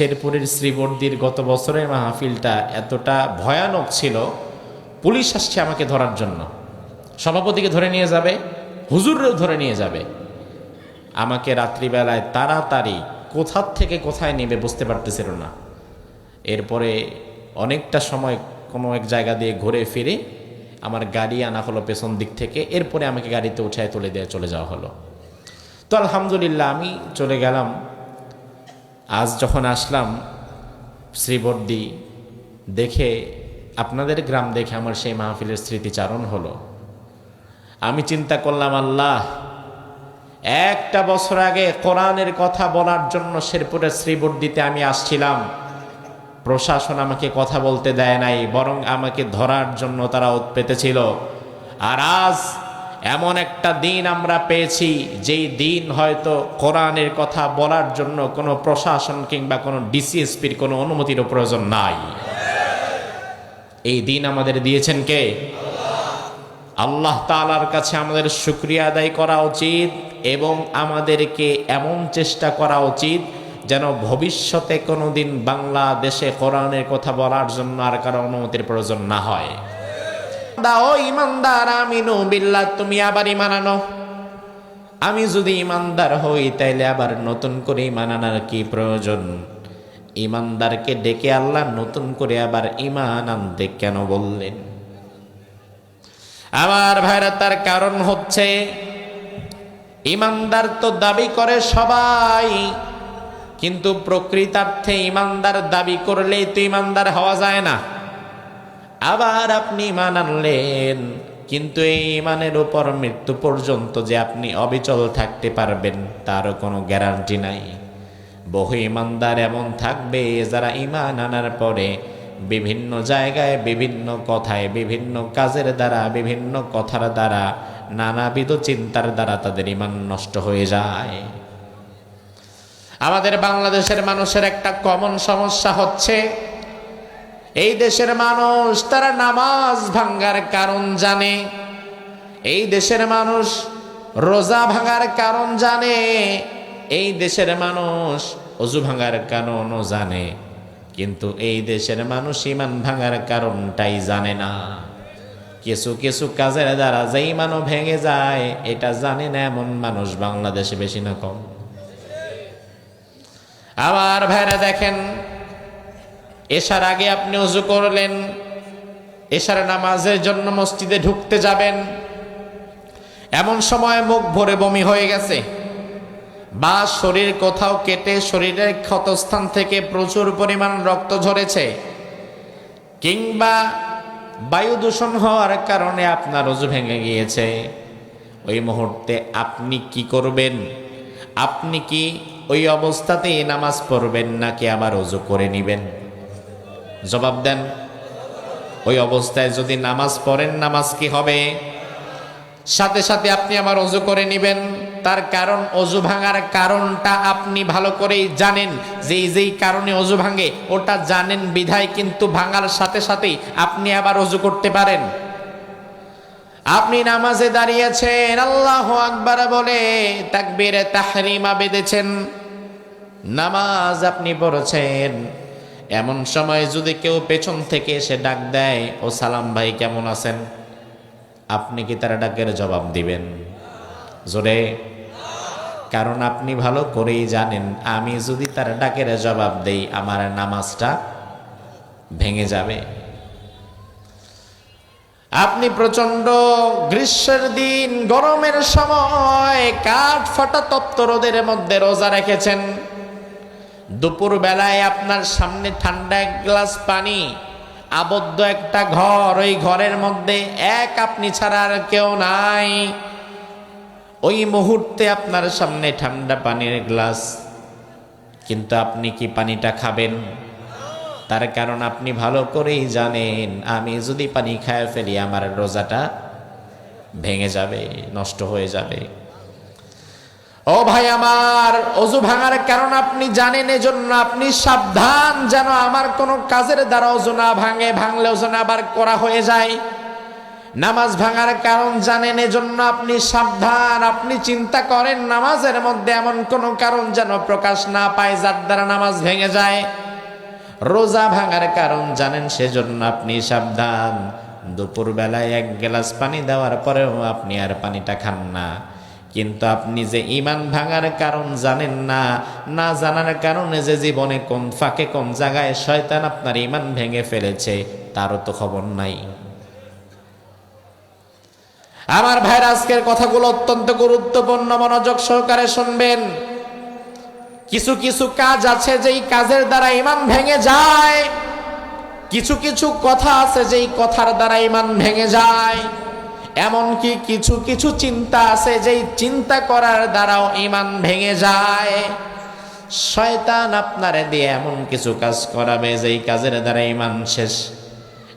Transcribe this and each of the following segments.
শেরপুরের শ্রীবর্দির গত বছরের মাহফিলটা এতটা ভয়ানক ছিল, পুলিশ আসছে আমাকে ধরার জন্য। সভাপতিকে ধরে নিয়ে যাবে, হুজুররেও ধরে নিয়ে যাবে। আমাকে রাত্রিবেলায় তাড়াতাড়ি কোথার থেকে কোথায় নেবে বুঝতে পারতেছিল না। এরপরে অনেকটা সময় কোনো এক জায়গা দিয়ে ঘুরে ফিরে আমার গাড়ি আনা হলো পেছন দিক থেকে, এরপরে আমাকে গাড়িতে উঠায় তুলে দিয়ে চলে যাওয়া হলো। তো আলহামদুলিল্লাহ আমি চলে গেলাম। আজ যখন আসলাম শ্রীবর্দি দেখে, আপনাদের গ্রাম দেখে আমার সেই মাহফিলের স্মৃতিচারণ হলো। আমি চিন্তা করলাম, আল্লাহ, একটা বছর আগে কোরআনের কথা বলার জন্য শেরপুরের শ্রীবর্দিতে আমি আসছিলাম। প্রশাসন আমাকে কথা বলতে দেয় নাই, বরং আমাকে ধরার জন্য তারা পেতেছিল। আর আজ এমন একটা দিন আমরা পেয়েছি, যেই দিন হয়তো কোরআনের কথা বলার জন্য কোনো প্রশাসন কিংবা কোনো ডিসিএসপির কোনো অনুমতিরও প্রয়োজন নাই। এই দিন আমাদের দিয়েছেন কে? আল্লাহ তালার কাছে আমাদের শুক্রিয়া আদায় করা উচিত এবং আমাদেরকে এমন চেষ্টা করা উচিত যেন ভবিষ্যতে কোনো দিন বাংলাদেশে কোরআনের কথা বলার জন্য আর কারও অনুমতির প্রয়োজন না হয়। দাও ইমানদার আমিনু বিল্লাহ তুমি আবার ইমান আমি যদি ইমানদার হই, তাইলে আবার নতুন করে ইমান আনার কি প্রয়োজন? ইমানদারকে ডেকে আল্লাহ নতুন করে আবার ইমান আনতে কেন বললেন? আমার ভাইরা, তার কারণ হচ্ছে, ইমানদার তো দাবি করে সবাই, কিন্তু প্রকৃতার্থে ইমানদার দাবি করলেই তো ইমানদার হওয়া যায় না। আবার আপনি ইমান আনলেন, কিন্তু এই ইমানের উপর মৃত্যু পর্যন্ত যে আপনি অবিচল থাকতে পারবেন তারও কোনো গ্যারান্টি নাই। বহু ইমানদার এমন থাকবে যারা ইমান আনার পরে বিভিন্ন জায়গায়, বিভিন্ন কথায়, বিভিন্ন কাজের দ্বারা, বিভিন্ন কথার দ্বারা, নানাবিধ চিন্তার দ্বারা তাদের ইমান নষ্ট হয়ে যায়। আমাদের বাংলাদেশের মানুষের একটা কমন সমস্যা হচ্ছে এই দেশের মানুষ তারা নামাজ ভাঙ্গার কারণ জানে। এই দেশের মানুষ রোজা ভাঙার কারণ জানে। এই দেশের মানুষ অজু ভাঙার কারণও জানে। কিন্তু এই দেশের মানুষ ইমান ভাঙার কারণটাই জানে না। কিছু কিছু কাজের দ্বারা যে ইমানও ভেঙে যায়, এটা জানে না এমন মানুষ বাংলাদেশে বেশি না কম। আবার ভাইরা দেখেন এসার আগে আপনি অজু করলেন এসার নামাজের জন্য মসজিদে ঢুকতে যাবেন। এমন সময় মুখ ভরে বমি হয়ে গেছে। বা শরীর কোথাও কেটে শরীরের ক্ষতস্থান থেকে প্রচুর পরিমাণ রক্ত ঝরেছে কিংবা বায়ু দূষণ হওয়ার কারণে আপনার অজু ভেঙে গিয়েছে। ওই মুহূর্তে আপনি কি করবেন? আপনি কি ওই অবস্থাতেই নামাজ পড়বেন নাকি আবার অজু করে নিবেন? জবাব দেন, ওই অবস্থায় যদি নামাজ পড়েন, নামাজ কি হবে? সাথে সাথে আপনি আবার অজু করে নেবেন। তার কারণ, অজু ভাঙার কারণটা আপনি ভালো করেই জানেন। যে যেই কারণে অজু ভাঙে, ওটা জানেন বিধায়, কিন্তু ভাঙার সাথে সাথেই আপনি আবার অজু করতে পারেন। আপনি নামাজে দাঁড়িয়েছেন, আল্লাহ আকবার বলে তাকবীরে তাহরিমা বেঁধেছেন। নামাজ আপনি পড়েছেন। এমন সময় যদি কেউ পেছন থেকে এসে ডাক দেয়, ও সালাম ভাই, কেমন আছেন? আপনি কি তারা ডাকের জবাব দিবেন? জোরে। কারণ আপনি ভালো করেই জানেন, আমি যদি তার ডাকের জবাব দেই, আমার নামাজটা ভেঙে যাবে। আপনি প্রচণ্ড গ্রীষ্মের দিন, গরমের সময় কাঠ ফাটা তপ্ত রোদের মধ্যে রোজা রেখেছেন। দুপুর বেলায় আপনার সামনে ঠান্ডা এক গ্লাস পানি, আবদ্ধ একটা ঘর, ওই ঘরের মধ্যে এক আপনি ছাড়া আর কেউ নাই। ওই মুহূর্তে আপনার সামনে ঠান্ডা পানির গ্লাস। কিন্তু আপনি কি পানিটা খাবেন? তার কারণ আপনি ভালো করেই জানেন, আমি যদি পানি খায় ফেলি, আমার রোজাটা ভেঙে যাবে, নষ্ট হয়ে যাবে। ও ভাই আমার, অজু ভাঙার কারণ আপনি জানেন, এজন্য আপনি সাবধান যেন আমার কোনো কাজের দ্বারা অজু না ভাঙে, ভাঙলে ওজন আবার করা হয়ে যায়। নামাজ ভাঙার কারণ জানেন, এজন্য আপনি সাবধান, আপনি চিন্তা করেন নামাজের মধ্যে এমন কোনো কারণ যেন প্রকাশ না পায়, যার দ্বারা নামাজ ভেঙে যায়। রোজা ভাঙার কারণ জানেন, সেজন্য আপনি সাবধান। দুপুরবেলায় এক গ্লাস পানি দেওয়ার পরেও আপনি আর পানিটা খান না। কিন্তু আপনি যে ইমান ভাঙার কারণ জানেন না না জানার কারণে যে জীবনে কোন ফাঁকে কোন জায়গায় শয়তান আপনার ইমান ভেঙে ফেলেছে, তারও তো খবর নাই। আমার ভাইয়ের আজকের কথাগুলো অত্যন্ত গুরুত্বপূর্ণ, মনোযোগ সহকারে শুনবেন। কিছু কিছু কাজ আছে যেই কাজের দ্বারা ইমান ভেঙে যায়। কিছু কিছু কথা আছে যেই কথার দ্বারা ইমান ভেঙে যায়। এমনকি কিছু কিছু চিন্তা আছে, যেই চিন্তা করার দ্বারাও ইমান ভেঙে যায়। শয়তান আপনারে দিয়ে এমন কিছু কাজ করাবে, যেই কাজের দ্বারা ইমান শেষ।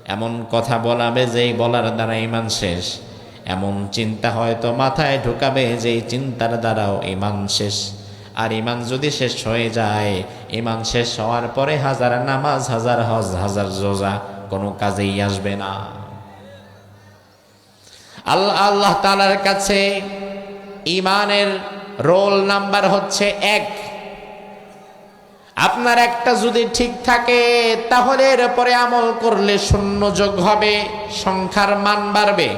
এমন কথা বলাবে, যেই বলার দ্বারা ইমান শেষ। এমন চিন্তা হয়তো মাথায় ঢুকাবে, যেই চিন্তার দ্বারাও ইমান শেষ। আর ইমান যদি শেষ হয়ে যায় ইমান শেষ হওয়ার পরে হাজার নামাজ, হাজার হজ, হাজার রোজা, কোনো কাজেই আসবে না। আল্লাহ আল্লাহ তালার কাছে ইমানের রোল নাম্বার হচ্ছে এক। আপনার একটা যদি ঠিক থাকে, তাহলে এর পরে আমল করলে শূন্য যোগ হবে, সংখ্যার মান বাড়বে।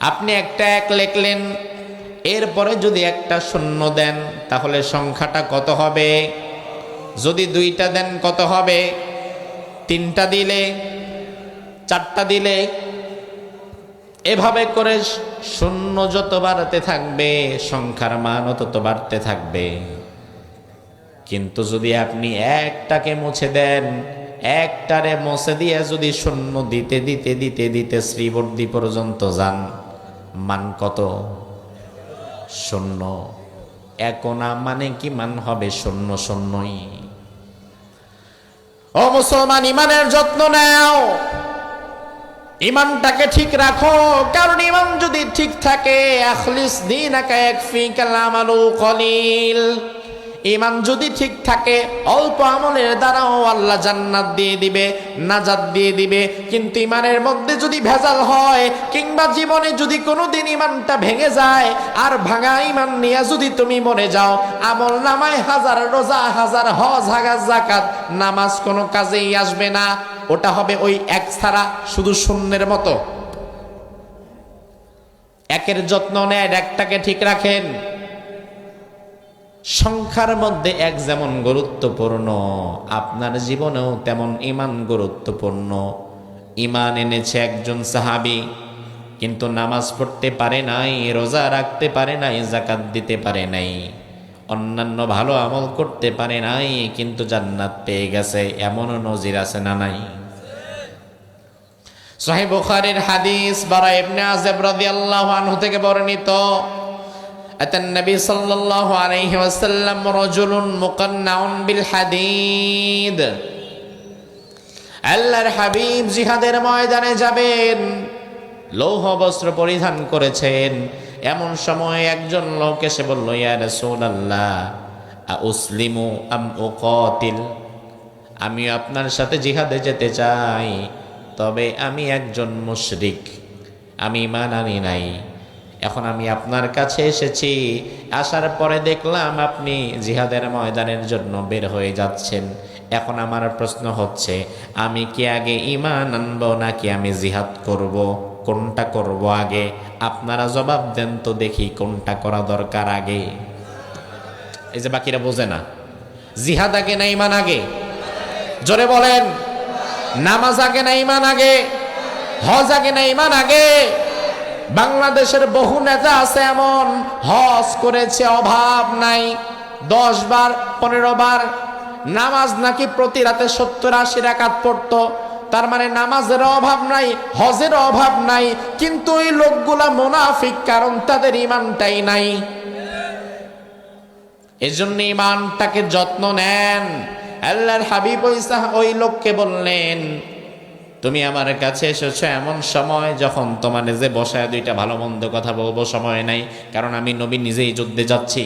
আপনি একটা এক লেখলেন, এরপরে যদি একটা শূন্য দেন, তাহলে সংখ্যাটা কত হবে? যদি দুইটা দেন, কত হবে? তিনটা দিলে, চারটা দিলে এভাবে করে শূন্য যত বাড়তে থাকবে, সংখ্যার মানও তত বাড়তে থাকবে। কিন্তু যদি আপনি একটাকে মুছে দেন, একটারে মুছে দিয়ে যদি শূন্য দিতে দিতে দিতে দিতে শ্রীবর্দি পর্যন্ত যান, মান কত? শূন্য। একোনা মানে কি? মান হবে শূন্য, শূন্যই। ও মুসলমান, ইমানের যত্ন নেও। ইমানটাকে ঠিক রাখো, কারণ ইমান যদি ঠিক থাকে, আখলিস দিন কলিল। ইমান যদি ঠিক থাকে, অল্প আমলের দ্বারাও আল্লাহ জান্নাত দিয়ে দিবে, নাজাত দিয়ে দিবে। কিন্তু ইমানের মধ্যে যদি ভেজাল হয়, কিংবা জীবনে যদি কোনোদিন ইমানটা ভেঙে যায়, আর ভাঙা ইমান নিয়ে যদি তুমি মরে যাও, আমল নামায় হাজার, রোজা হাজার, হজ হাজার জাকাত নামাজ কোনো কাজেই আসবে না। ওটা হবে ওই এক ছাড়া শুধু শূন্যের মতো। একের যত্ন নেয়, একটাকে ঠিক রাখেন। সংখ্যার মধ্যে এক যেমন গুরুত্বপূর্ণ, আপনার জীবনেও তেমন ইমান গুরুত্বপূর্ণ। ইমান এনেছে একজন সাহাবি, কিন্তু নামাজ পড়তে পারে নাই, রোজা রাখতে পারে নাই জাকাত দিতে পারে নাই। অন্যান্য ভালো আমল করতে পারে নাই, কিন্তু জান্নাত পেয়ে গেছে, এমনও নজির আছে না নাই। সাহেব বুখারীর হাদিস বারা ইবনে আযব রাদিয়াল্লাহু আনহু থেকে বর্ণিত, আতান নবী সাল্লাল্লাহু আলাইহি ওয়াসাল্লাম রাজুলুন মুকান্নাউন বিল হাদিদ। আল্লাহর হাবিব জিহাদের ময়দানে যাবেন, লৌহ বস্ত্র পরিধান করেছেন। এমন সময় একজন লোক এসে বলল, ইয়া রাসূলুল্লাহ উসলিমু আম আপনার সাথে জিহাদে যেতে চাই, তবে আমি একজন মুশরিক, আমি ইমান আনি নাই। এখন আমি আপনার কাছে এসেছি, আসার পরে দেখলাম আপনি জিহাদের ময়দানের জন্য বের হয়ে যাচ্ছেন। এখন আমার প্রশ্ন হচ্ছে, আমি কি আগে ইমান আনব নাকি আমি জিহাদ করব? কোনটা করব আগে? আপনারা জবাব দেন তো দেখি কোনটা করা দরকার আগে। এই যে বাকিরা বোঝে না। জিহাদ আগে না ইমান আগে? জোরে বলেন। নামাজ আগে না ইমান আগে? হজ আগে না ইমান আগে? বাংলাদেশের বহু নেতা আছে এমন, হজ করেছে, অভাব নাই। দশ বার, পনেরো বার। নামাজ নাকি প্রতি রাতে সত্তর আশি রাকাত পড়তো। তার মানে নামাজের অভাব নাই, হজের অভাব নাই, কিন্তু ওই লোকগুলা মোনাফিক, কারণ তাদের ইমানটাই নাই। এজন্য ইমানটাকে যত্ন নেন। আল্লাহর হাবিব ওই লোককে বললেন, তুমি আমার কাছে এসেছ এমন সময় যখন তোমার যে বসায় দুইটা ভালো মন্দ কথা বলব সময় নাই, কারণ আমি নবী নিজেই যুদ্ধে যাচ্ছি।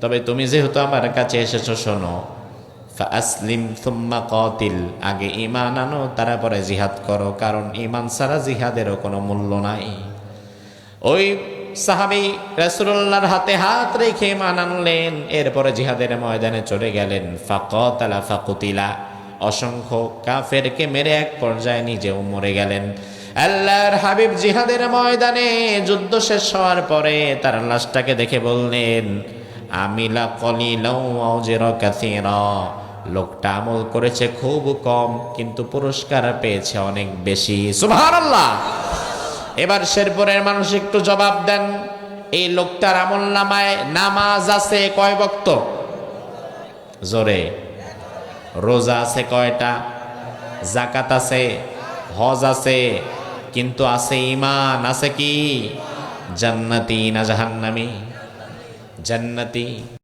তবে তুমি যেহেতু আমার কাছে এসেছ, শোনো আসলিম সুম্মা কতিল। আগে ইমান আনো, তারপরে জিহাদ করো, কারণ ইমান ছাড়া জিহাদেরও কোনো মূল্য নাই। ওই সাহাবি রাসূলুল্লাহর হাতে হাত রেখে ইমান আনলেন, এরপরে জিহাদের ময়দানে চলে গেলেন। ফাকতালা ফাকুতিলা। অসংখ্য কাফেরকে মেরে এক পর্যায়ে নিজেও মরে গেলেন। আল্লাহর হাবিব জিহাদের ময়দানে যুদ্ধ শেষ হওয়ার পরে তার লাশটাকে দেখে বললেন, আমিলা কলিলাও কাসীরা। লোকটা আমল করেছে খুব কম, কিন্তু পুরস্কার পেয়েছে অনেক বেশি। সুবহানাল্লাহ! এবার শেরপুরের মানুষ একটু জবাব দেন, এই লোকটার আমল নামায় নামাজ আছে কয় বক্ত? জোরে। রোজা আছে কয়টা? জাকাত আছে, হজ আছে, কিন্তু আছে ইমান আছে কি? জান্নাতি না জাহান্নামি? জান্নাতি।